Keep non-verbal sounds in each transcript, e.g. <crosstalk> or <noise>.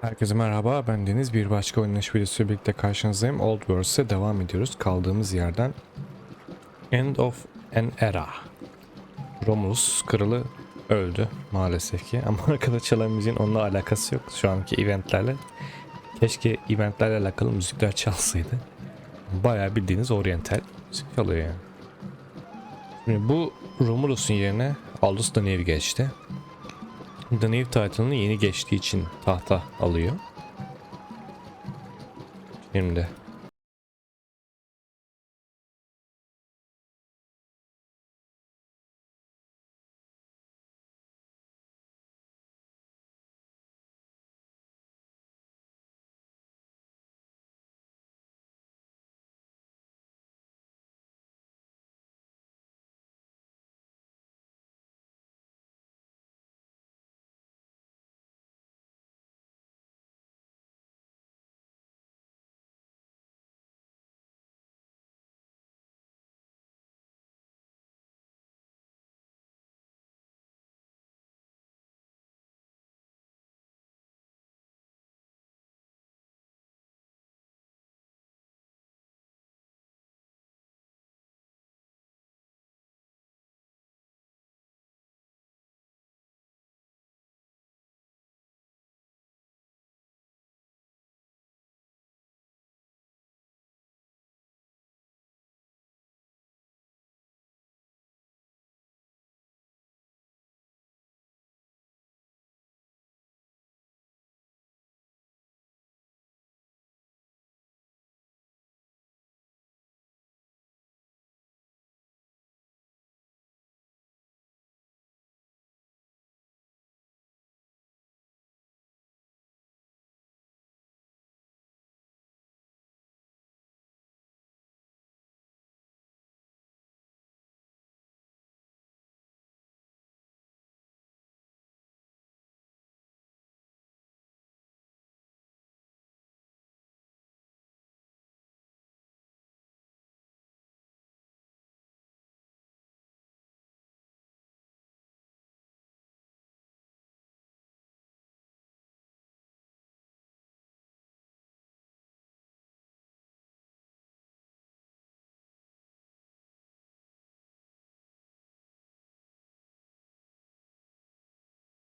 Herkese merhaba, ben Deniz. Bir başka oynanış videosu birlikte karşınızdayım. Old Worlds'e devam ediyoruz. Kaldığımız yerden End of an Era. Romulus kralı öldü maalesef ki. <laughs> Ama arkada çalan müziğin onunla alakası yok şu anki eventlerle. Keşke eventlerle alakalı müzikler çalsaydı. Bayağı bildiğiniz oryantal müzik çalıyor yani. Şimdi bu Romulus'un yerine Aldous Danev geçti. Danev title'ını yeni geçtiği için tahta alıyor. Şimdi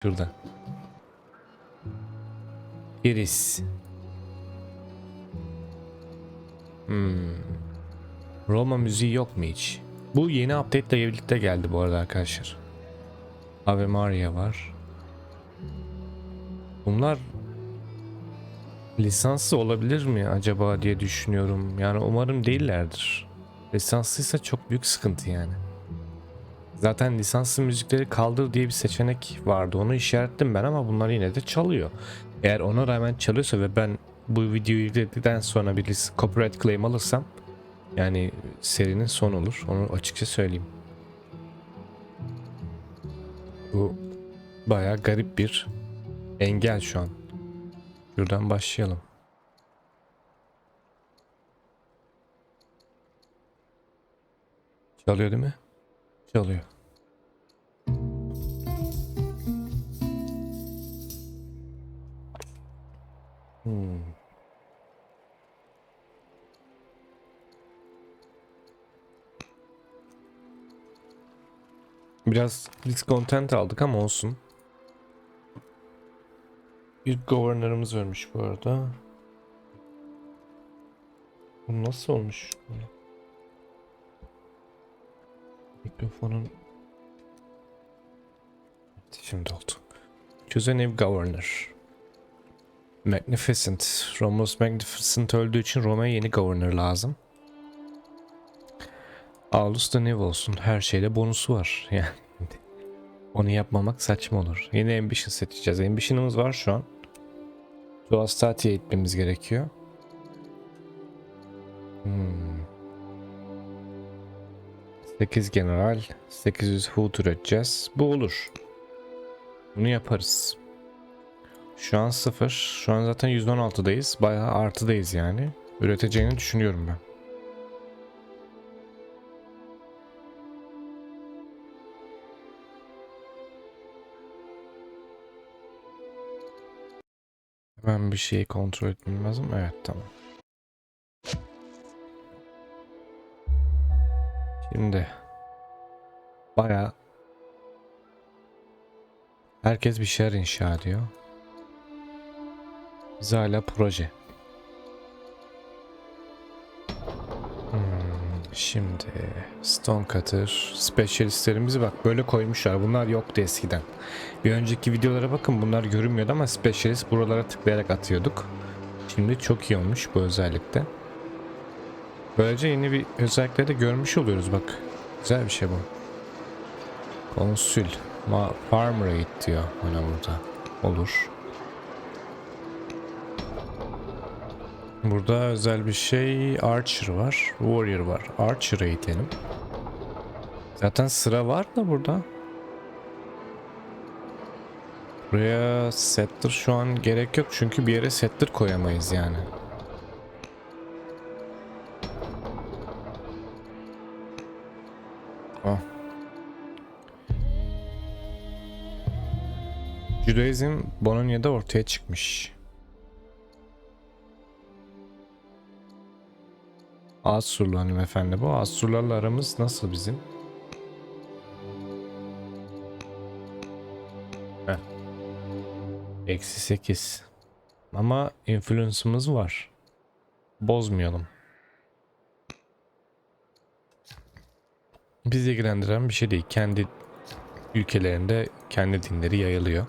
şurada. Iris. Hmm. Roma müziği yok mu hiç? Bu yeni update ile birlikte geldi bu arada arkadaşlar. Ave Maria var. Bunlar lisanslı olabilir mi acaba diye düşünüyorum. Yani umarım değillerdir. Lisanslıysa çok büyük sıkıntı yani. Zaten lisanslı müzikleri kaldır diye bir seçenek vardı. Onu işaretledim ben ama bunlar yine de çalıyor. Eğer ona rağmen çalıyorsa ve ben bu videoyu izledikten sonra bir copyright claim alırsam yani serinin son olur. Onu açıkça söyleyeyim. Bu bayağı garip bir engel şu an. Şuradan başlayalım. Çalıyor değil mi? Çalıyor. Hmm. Biraz discontent aldık ama olsun. Bir governor'ımız vermiş bu arada. Bu nasıl olmuş? Mikrofonun Şimdi oldu. A new governor. Magnificent. Romulus Magnificent öldüğü için Roma'ya yeni governor lazım. Aulus da new olsun. Her şeyde bonusu var. <laughs> Yani onu yapmamak saçma olur. Yeni ambition seçeceğiz. Ambition'ımız var şu an. Tuastati'ye gitmemiz gerekiyor. Hmm. 8 general, 800 food üreteceğiz. Bu olur. Bunu yaparız. Şu an 0. Şu an zaten %16'dayız. Bayağı artıdayız yani. Üreteceğini düşünüyorum ben. Ben bir şeyi kontrol etmem lazım. Evet tamam. Şimdi baya herkes bir şeyler inşa ediyor. Biz hala proje. Hmm, şimdi Stone Cutter specialistlerimizi bak böyle koymuşlar. Bunlar yoktu eskiden. Bir önceki videolara bakın bunlar görünmüyordu ama specialist buralara tıklayarak atıyorduk. Şimdi çok iyi olmuş bu özellikle. Böylece yeni bir özellikleri de görmüş oluyoruz bak. Güzel bir şey bu. Konsül. Ma farm rate diyor bana burada. Olur. Burada özel bir şey Archer var. Warrior var. Archer'a itelim. Zaten sıra var da burada. Buraya settler şu an gerek yok çünkü bir yere settler koyamayız yani. Oh. Judaizm Bolonya'da ortaya çıkmış. Asurlu hanımefendi bu. Asurlarla aramız nasıl bizim? Heh. Eksi 8. Ama influence'ımız var. Bozmayalım. Bizi ilgilendiren bir şey değil. Kendi ülkelerinde kendi dinleri yayılıyor.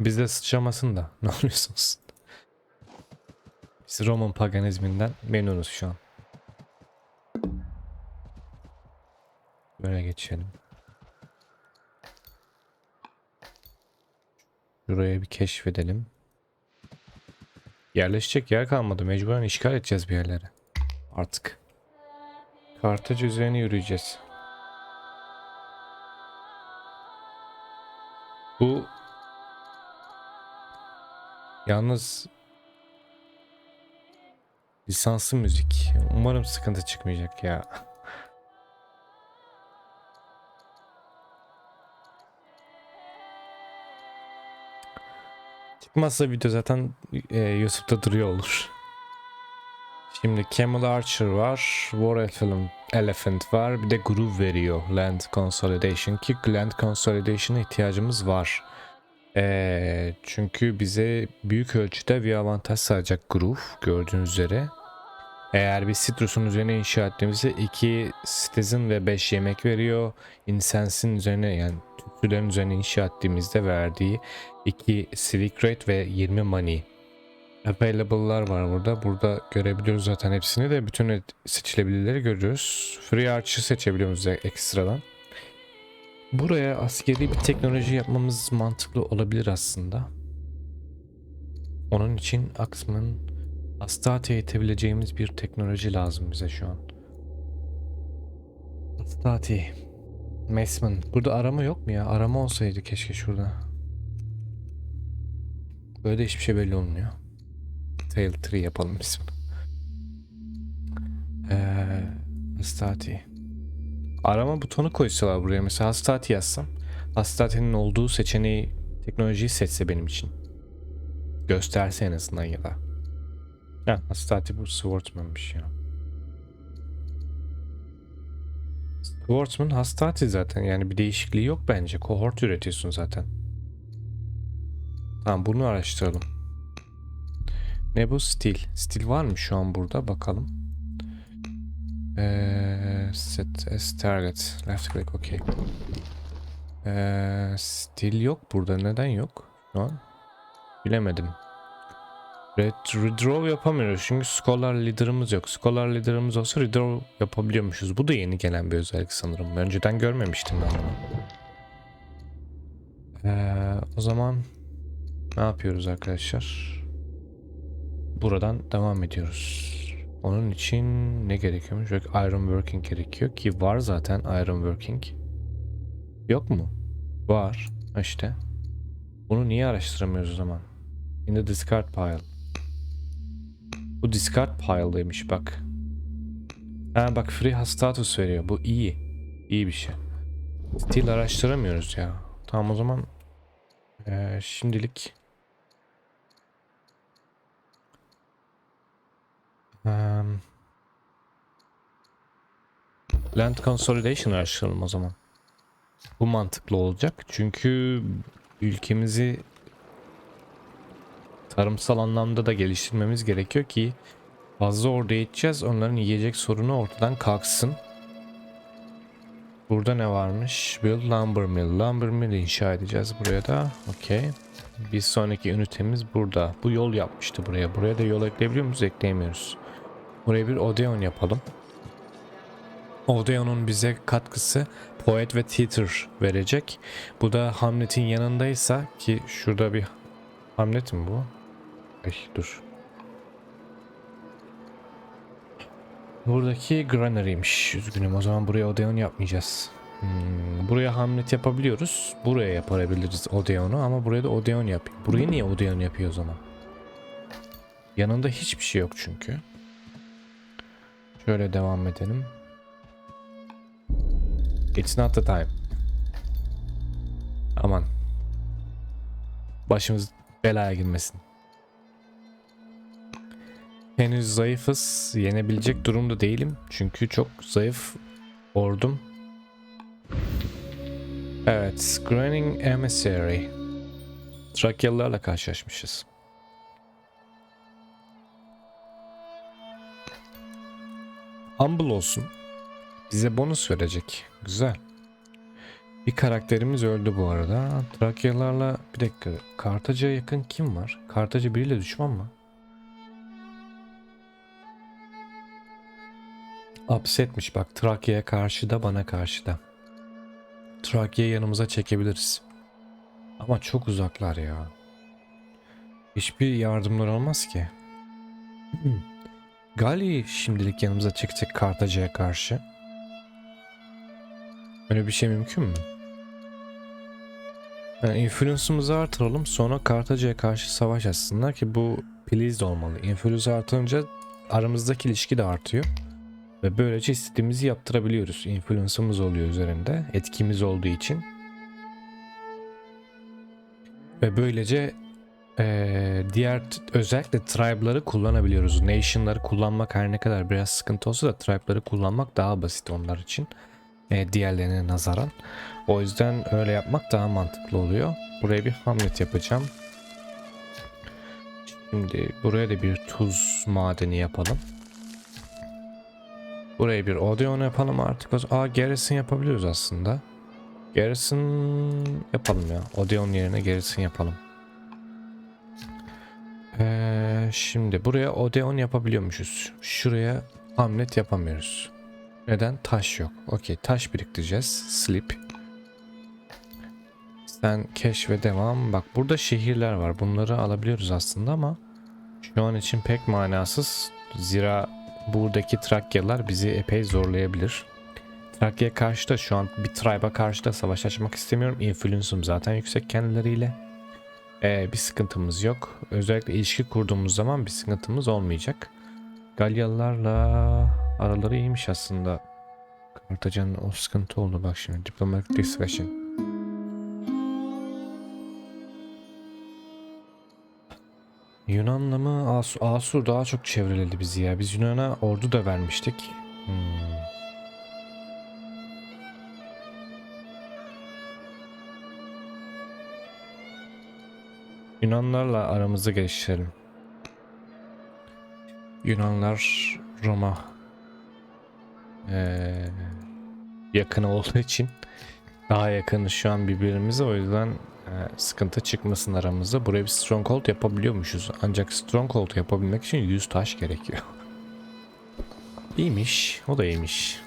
Bizde sıçramasın da. <laughs> Ne oluyorsunuz? Biz Roman paganizminden memnunuz şu an. Böyle geçelim. Şuraya bir keşfedelim. Yerleşecek yer kalmadı. Mecburen işgal edeceğiz bir yerlere. Artık. Kartaj üzerine yürüyeceğiz. Bu yalnız lisanslı müzik. Umarım sıkıntı çıkmayacak ya. <laughs> Çıkmazsa video zaten e, YouTube'da duruyor olur. Şimdi Camel Archer var, War Elephant, Elephant var, bir de Groove veriyor Land Consolidation ki Land Consolidation'a ihtiyacımız var. Ee, çünkü bize büyük ölçüde bir avantaj sağlayacak Groove gördüğünüz üzere. Eğer bir Citrus'un üzerine inşa ettiğimizde 2 Citizen ve 5 yemek veriyor. Incense'in üzerine yani tütsülerin üzerine inşa ettiğimizde verdiği 2 Civic Rate ve 20 Money. Available'lar var burada. Burada görebiliyoruz zaten hepsini de bütün seçilebilirleri görüyoruz. Free Archer seçebiliyoruz da ekstradan. Buraya askeri bir teknoloji yapmamız mantıklı olabilir aslında. Onun için Axman Astarte'ye itebileceğimiz bir teknoloji lazım bize şu an. Astarte. Mesman. Burada arama yok mu ya? Arama olsaydı keşke şurada. Böyle de hiçbir şey belli olmuyor. Tail tree yapalım biz bunu. Ee, Astarte. Arama butonu koysalar buraya mesela Astarte yazsam. Astarte'nin olduğu seçeneği teknolojiyi seçse benim için. Gösterse en azından ya da. Ha, Astarte bu Swordsman'mış ya. Swordsman Hastati zaten yani bir değişikliği yok bence. Kohort üretiyorsun zaten. Tamam bunu araştıralım. Ne bu? Stil. Stil var mı şu an burada? Bakalım. Ee, set as target. Left click okay. Ee, stil yok burada. Neden yok? Şu an. Bilemedim. Red, redraw yapamıyoruz çünkü Scholar Leader'ımız yok. Scholar Leader'ımız olsa redraw yapabiliyormuşuz. Bu da yeni gelen bir özellik sanırım. Önceden görmemiştim ben bunu. Ee, o zaman ne yapıyoruz arkadaşlar? Buradan devam ediyoruz. Onun için ne gerekiyormuş? Yok, Iron Working gerekiyor ki var zaten Iron Working. Yok mu? Var. İşte. Bunu niye araştıramıyoruz o zaman? In the discard pile. Bu discard pile'daymış bak. Ha bak free status veriyor. Bu iyi. İyi bir şey. Still araştıramıyoruz ya. Tamam o zaman Ee, şimdilik Em, Land Consolidation araştıralım o zaman. Bu mantıklı olacak. Çünkü ülkemizi tarımsal anlamda da geliştirmemiz gerekiyor ki fazla orada yeteceğiz. Onların yiyecek sorunu ortadan kalksın. Burada ne varmış? Build lumber mill. Lumber mill inşa edeceğiz buraya da. Okey. Bir sonraki ünitemiz burada. Bu yol yapmıştı buraya. Buraya da yol ekleyebiliyor muyuz? Ekleyemiyoruz. Buraya bir Odeon yapalım. Odeon'un bize katkısı Poet ve Theater verecek. Bu da Hamlet'in yanındaysa ki şurada bir Hamlet mi bu? Ay dur. Buradaki Granary'miş. Üzgünüm o zaman buraya Odeon yapmayacağız. Hmm, buraya Hamlet yapabiliyoruz. Buraya yapabiliriz Odeon'u ama buraya da Odeon yapıyor. Buraya niye Odeon yapıyor o zaman? Yanında hiçbir şey yok çünkü. Şöyle devam edelim. It's not the time. Aman. Başımız belaya girmesin. Henüz zayıfız. Yenebilecek durumda değilim. Çünkü çok zayıf ordum. Evet. Granning Emissary. Trakyalılarla karşılaşmışız. Humble olsun. Bize bonus verecek. Güzel. Bir karakterimiz öldü bu arada. Trakyalarla bir dakika. Kartaca'ya yakın kim var? Kartaca biriyle düşman mı? Upsetmiş bak. Trakya'ya karşı da bana karşı da. Trakya'yı yanımıza çekebiliriz. Ama çok uzaklar ya. Hiçbir yardımlar olmaz ki. <clears throat> Gali şimdilik yanımıza çekecek Kartaca'ya karşı. Öyle bir şey mümkün mü? Yani influence'ımızı artıralım sonra Kartaca'ya karşı savaş açsınlar ki bu pleased olmalı. Influence artınca aramızdaki ilişki de artıyor. Ve böylece istediğimizi yaptırabiliyoruz. Influence'ımız oluyor üzerinde. Etkimiz olduğu için. Ve böylece eee, diğer özellikle tribe'ları kullanabiliyoruz. Nation'ları kullanmak her ne kadar biraz sıkıntı olsa da tribe'ları kullanmak daha basit onlar için. Eee, diğerlerine nazaran. O yüzden öyle yapmak daha mantıklı oluyor. Buraya bir hamlet yapacağım. Şimdi buraya da bir tuz madeni yapalım. Buraya bir Odeon yapalım artık. Aa Garrison yapabiliyoruz aslında. Garrison yapalım ya. Odeon yerine Garrison yapalım. Ee, şimdi buraya Odeon yapabiliyormuşuz. Şuraya Hamlet yapamıyoruz. Neden? Taş yok. Okey taş biriktireceğiz. Slip. Sen keş ve devam. Bak burada şehirler var. Bunları alabiliyoruz aslında ama şu an için pek manasız. Zira buradaki Trakyalılar bizi epey zorlayabilir. Trakya karşı da şu an bir tribe'a karşı da savaş açmak istemiyorum. Influence'um zaten yüksek kendileriyle. Ee, bir sıkıntımız yok. Özellikle ilişki kurduğumuz zaman bir sıkıntımız olmayacak. Galyalılarla araları iyiymiş aslında. Kartaca'nın o sıkıntı oldu bak şimdi. Diplomatic discussion. Yunan'la mı? As Asur daha çok çevreledi bizi ya. Biz Yunan'a ordu da vermiştik. Hmm. Yunanlarla aramızı geliştirelim. Yunanlar Roma ee, yakın olduğu için daha yakın şu an birbirimize o yüzden e, sıkıntı çıkmasın aramızda. Buraya bir stronghold yapabiliyormuşuz. Ancak stronghold yapabilmek için 100 taş gerekiyor. <laughs> İyiymiş. O da iyiymiş.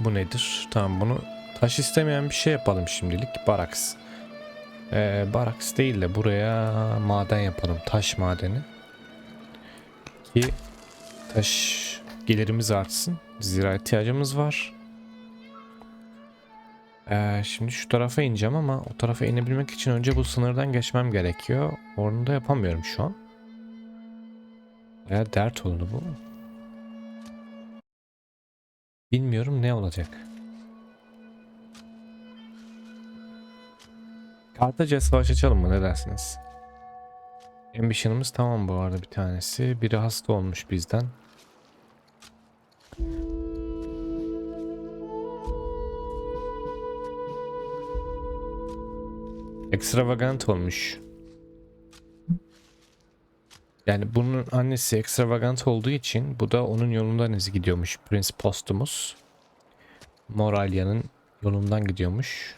Bu nedir? Tamam bunu taş istemeyen bir şey yapalım şimdilik. Baraks. Ee, baraks değil de buraya maden yapalım. Taş madeni. Ki taş gelirimiz artsın. Zira ihtiyacımız var. Ee, şimdi şu tarafa ineceğim ama o tarafa inebilmek için önce bu sınırdan geçmem gerekiyor. Onu da yapamıyorum şu an. Baya dert oldu bu. Bilmiyorum ne olacak. Kartaca savaş açalım mı ne dersiniz? Ambition'ımız tamam bu arada bir tanesi. Biri hasta olmuş bizden. Extravagant olmuş. Yani bunun annesi extravagant olduğu için bu da onun yolundan izi gidiyormuş. Prince Postumus. Moralia'nın yolundan gidiyormuş.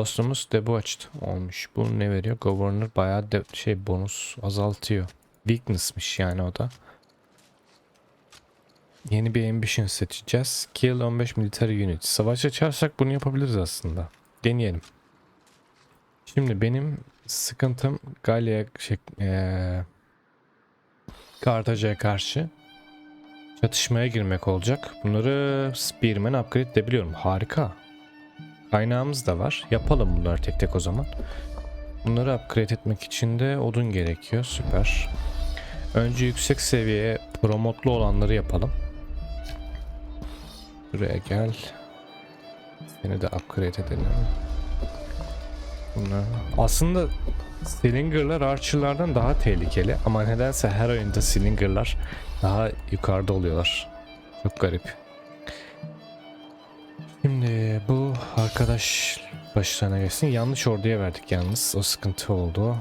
Postumus debauched olmuş. Bu ne veriyor? Governor bayağı de şey bonus azaltıyor. Weakness'mış yani o da. Yeni bir ambition seçeceğiz. Kill 15 military unit. Savaş açarsak bunu yapabiliriz aslında. Deneyelim. Şimdi benim sıkıntım Galya şey, eee Kartaca'ya karşı çatışmaya girmek olacak. Bunları Spearman upgrade edebiliyorum. Harika. Kaynağımız da var. Yapalım bunları tek tek o zaman. Bunları upgrade etmek için de odun gerekiyor. Süper. Önce yüksek seviye promotlu olanları yapalım. Buraya gel. Seni de upgrade edelim. Bunlar. Aslında Slinger'lar Archer'lardan daha tehlikeli ama nedense her oyunda Slinger'lar daha yukarıda oluyorlar. Çok garip. Arkadaş başlarına gelsin. Yanlış orduya verdik yalnız. O sıkıntı oldu.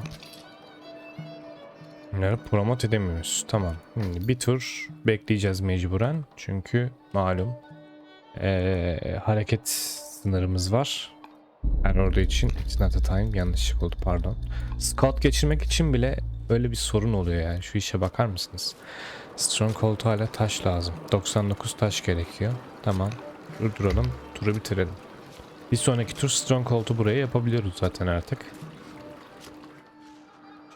Bunları promote edemiyoruz. Tamam. Şimdi bir tur bekleyeceğiz mecburen. Çünkü malum ee, hareket sınırımız var. Her ordu için it's not a time yanlışlık oldu pardon. Scout geçirmek için bile böyle bir sorun oluyor yani. Şu işe bakar mısınız? Stronghold hala taş lazım. 99 taş gerekiyor. Tamam. Durduralım. Turu bitirelim. Bir sonraki tur Stronghold'u buraya yapabiliyoruz zaten artık.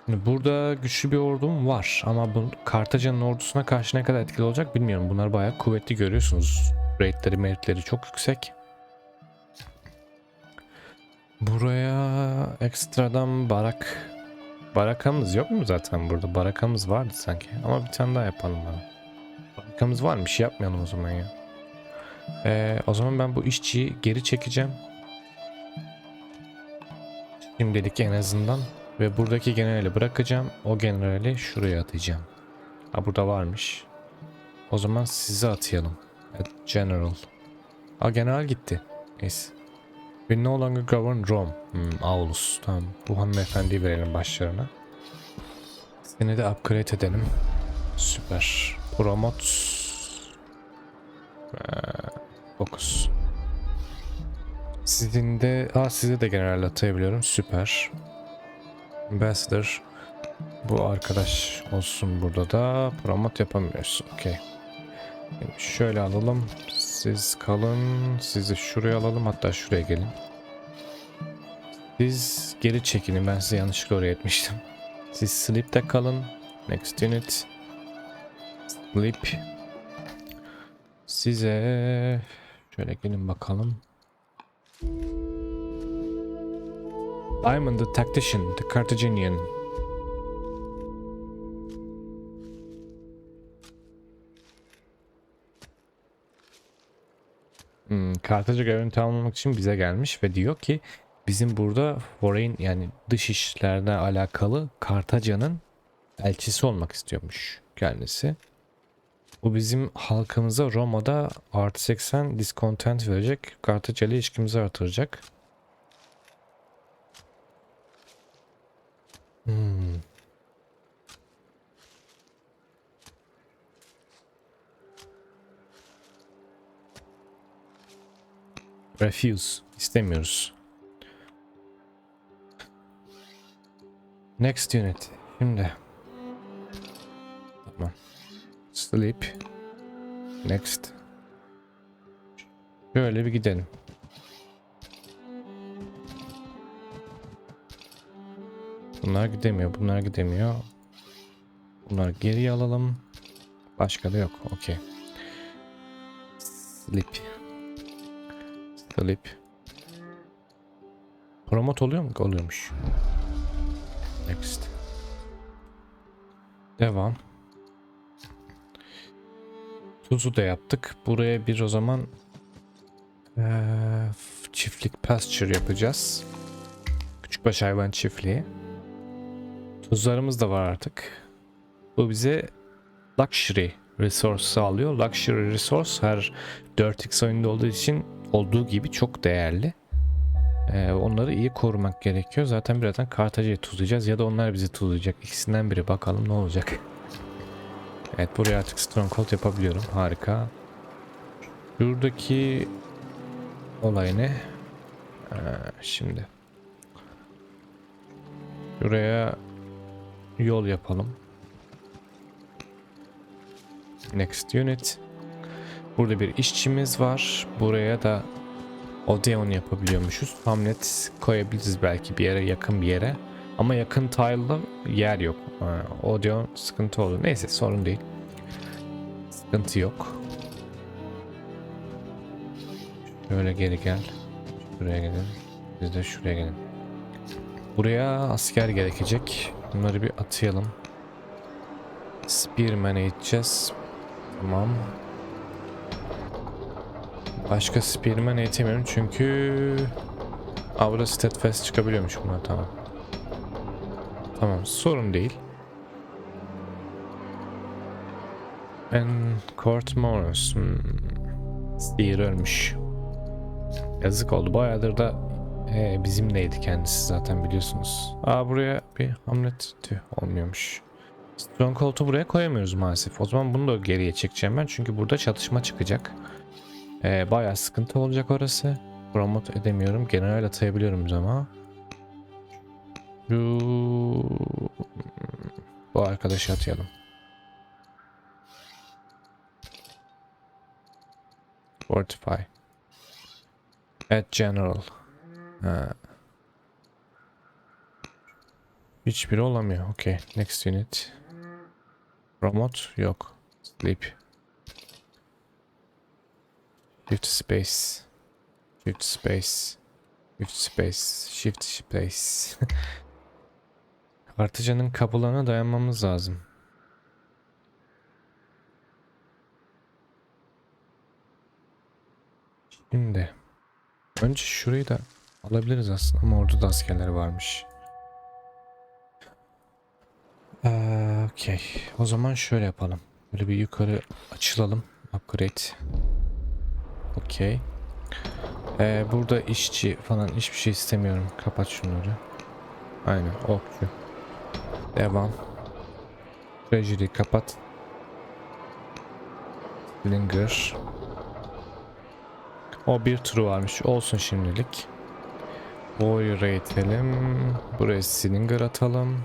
Şimdi burada güçlü bir ordum var ama bu Kartaca'nın ordusuna karşı ne kadar etkili olacak bilmiyorum. Bunlar bayağı kuvvetli görüyorsunuz. Raidleri meritleri çok yüksek. Buraya ekstradan barak barakamız yok mu zaten burada? Barakamız vardı sanki. Ama bir tane daha yapalım bana. Barakamız var mı? Bir şey yapmayalım o zaman ya. Ee, o zaman ben bu işçiyi geri çekeceğim. Şimdilik en azından. Ve buradaki generali bırakacağım. O generali şuraya atacağım. Ha burada varmış. O zaman sizi atayalım. General. Ha general gitti. Neyse. We no longer govern Rome. Hmm, Aulus. Tamam. Bu hanımefendiyi verelim başlarına. Seni de upgrade edelim. Süper. Promote. Ee, Sizin de... Aa size de general atayabiliyorum. Süper. Ambassador. Bu arkadaş olsun burada da. Promote yapamıyoruz. Okey. Şöyle alalım. Siz kalın. Sizi şuraya alalım. Hatta şuraya gelin. Siz geri çekinin. Ben size yanlışlıkla oraya etmiştim. Siz sleep'te kalın. Next unit. Sleep. Size şöyle gelin bakalım. Diamond the Tactician, the Carthaginian. Hmm, Kartaca görevini tamamlamak için bize gelmiş ve diyor ki bizim burada foreign yani dış işlerle alakalı Kartaca'nın elçisi olmak istiyormuş kendisi. Bu bizim halkımıza Roma'da artı 80 discontent verecek. Kartaca ile ilişkimizi artıracak. Hmm. Refuse. İstemiyoruz. Next unit. Şimdi. Sleep. Next. Şöyle bir gidelim. Bunlar gidemiyor. Bunlar gidemiyor. Bunları geriye alalım. Başka da yok. Okey. Sleep. Sleep. Promote oluyor mu? Oluyormuş. Next. Devam. Tuzu da yaptık. Buraya bir o zaman eee, çiftlik pasture yapacağız. Küçükbaş hayvan çiftliği. Tuzlarımız da var artık. Bu bize luxury resource sağlıyor. Luxury resource her 4x oyunda olduğu için olduğu gibi çok değerli. Ee, onları iyi korumak gerekiyor. Zaten birazdan Kartaca'yı tuzlayacağız ya da onlar bizi tuzlayacak. İkisinden biri bakalım ne olacak. Evet buraya artık stronghold yapabiliyorum. Harika. Şuradaki olay ne? Ee, şimdi. Şuraya yol yapalım. Next unit. Burada bir işçimiz var. Buraya da Odeon yapabiliyormuşuz. Hamlet koyabiliriz belki bir yere yakın bir yere. Ama yakın tile'da yer yok. Ha, Odeon sıkıntı olur. Neyse sorun değil. Sıkıntı yok. Şöyle geri gel. Şuraya gelin. Biz de şuraya gelin. Buraya asker gerekecek. Bunları bir atayalım. Spearman'e gideceğiz. Tamam. Başka Spearman eğitemiyorum çünkü Avra Steadfast çıkabiliyormuş bunlar tamam. Tamam sorun değil. En Court Morris. Hmm. Steer ölmüş. Yazık oldu. Bayağıdır da e, bizimleydi kendisi zaten biliyorsunuz. Aa buraya bir hamlet tüh olmuyormuş. Stronghold'u buraya koyamıyoruz maalesef. O zaman bunu da geriye çekeceğim ben. Çünkü burada çatışma çıkacak. Ee, bayağı sıkıntı olacak orası. Promote edemiyorum. General atayabiliyorum ama. Şu... Bu arkadaşı atayalım. Fortify. Add General. Ha. Hiçbiri olamıyor. Okay. Next unit. Promote yok. Sleep. Shift space. Shift space. Shift space. Shift space. <laughs> Kartıcanın kapılarına dayanmamız lazım. Şimdi. Önce şurayı da alabiliriz aslında ama orada da askerler varmış. Ee, Okey. O zaman şöyle yapalım. Böyle bir yukarı açılalım. Upgrade. Okey. Ee, burada işçi falan hiçbir şey istemiyorum. Kapat şunları. Aynen okçu. Devam. Treasury kapat. Linger. O bir turu varmış. Olsun şimdilik. Warrior'a itelim. Buraya Slinger atalım.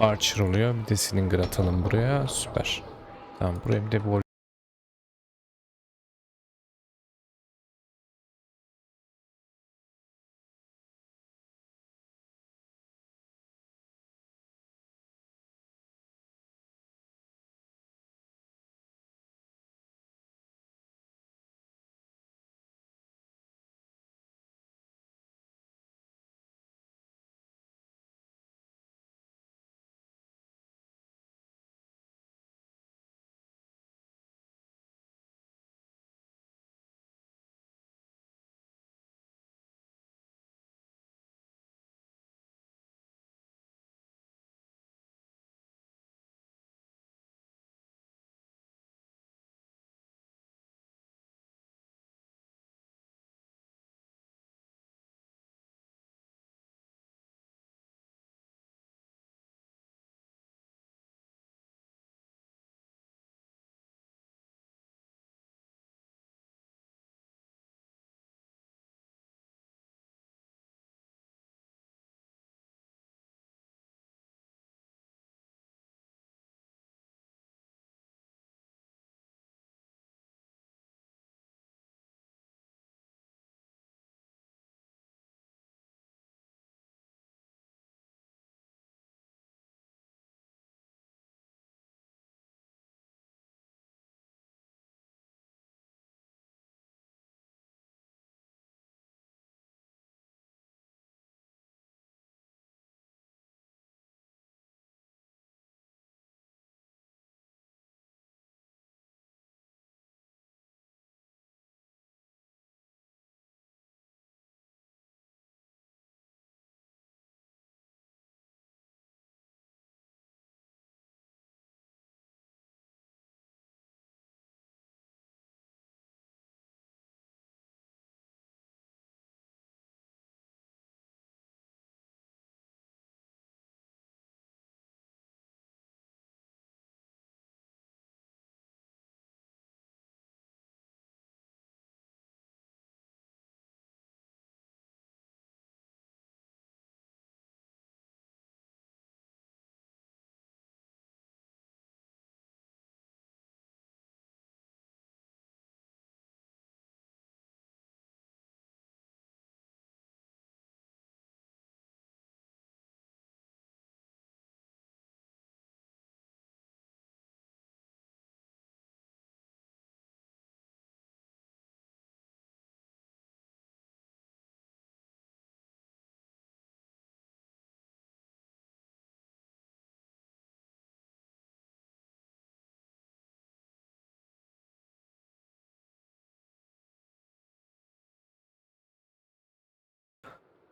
Archer oluyor. Bir de Slinger atalım buraya. Süper. Tamam buraya bir de Warrior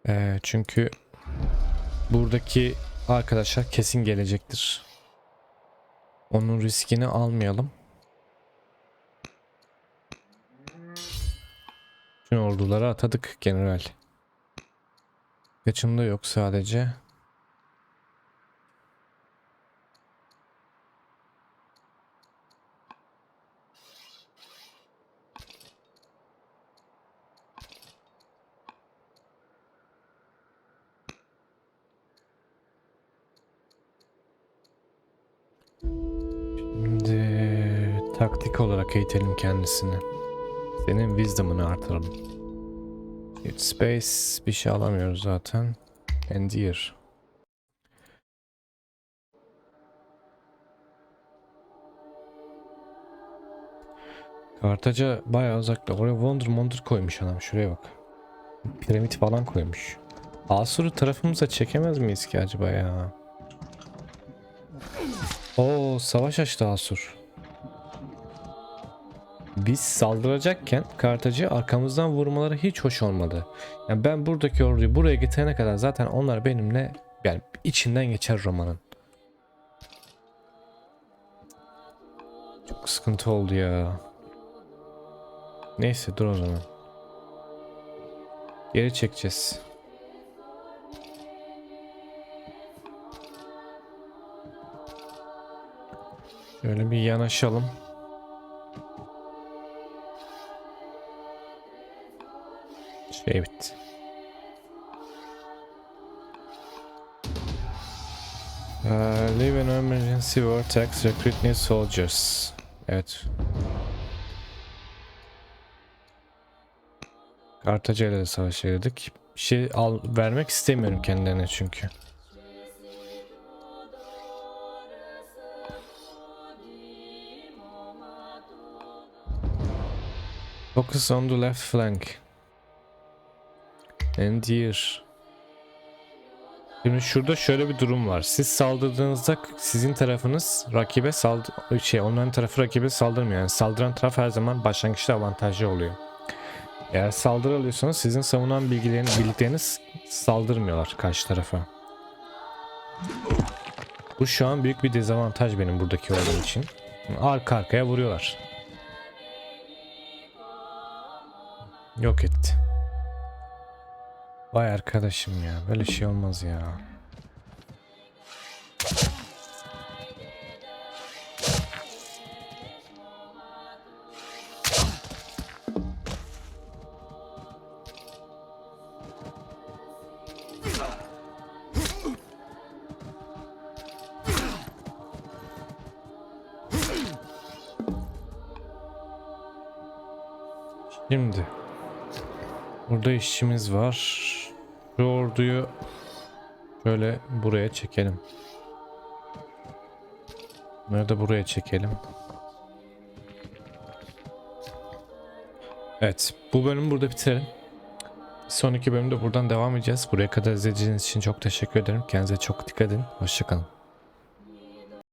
Ee, çünkü buradaki arkadaşlar kesin gelecektir. Onun riskini almayalım. Bütün orduları atadık general. Kaçında yok sadece. Şimdi taktik olarak eğitelim kendisini. Senin wisdom'ını artıralım. Hit space bir şey alamıyoruz zaten. Endear. Kartaca bayağı uzakta. Oraya Wonder Wonder koymuş adam. Şuraya bak. Piramit falan koymuş. Asur'u tarafımıza çekemez miyiz ki acaba ya? Oo savaş açtı Asur. Biz saldıracakken Kartacı arkamızdan vurmaları hiç hoş olmadı. Yani ben buradaki orduyu buraya getirene kadar zaten onlar benimle yani içinden geçer romanın. Çok sıkıntı oldu ya. Neyse dur o zaman. Geri çekeceğiz. Şöyle bir yanaşalım. Bitti. Uh, leave an emergency vortex, recruit new soldiers. Evet. Kartaca ile savaşa girdik. Bir şey al, vermek istemiyorum kendilerine çünkü. Focus on the left flank. Endear. Şimdi şurada şöyle bir durum var. Siz saldırdığınızda sizin tarafınız rakibe saldı şey onların tarafı rakibe saldırmıyor. Yani saldıran taraf her zaman başlangıçta avantajlı oluyor. Eğer saldırı alıyorsanız sizin savunan bilgilerin, birlikleriniz saldırmıyorlar karşı tarafa. Bu şu an büyük bir dezavantaj benim buradaki olduğum için. Arka arkaya vuruyorlar. Yok etti. Vay arkadaşım ya böyle şey olmaz ya. Şimdi Burada işimiz var. Orduyu şöyle buraya çekelim. Bunları da buraya çekelim. Evet, bu bölümü burada bitirelim. Sonraki bölümde buradan devam edeceğiz. Buraya kadar izlediğiniz için çok teşekkür ederim. Kendinize çok dikkat edin. Hoşçakalın.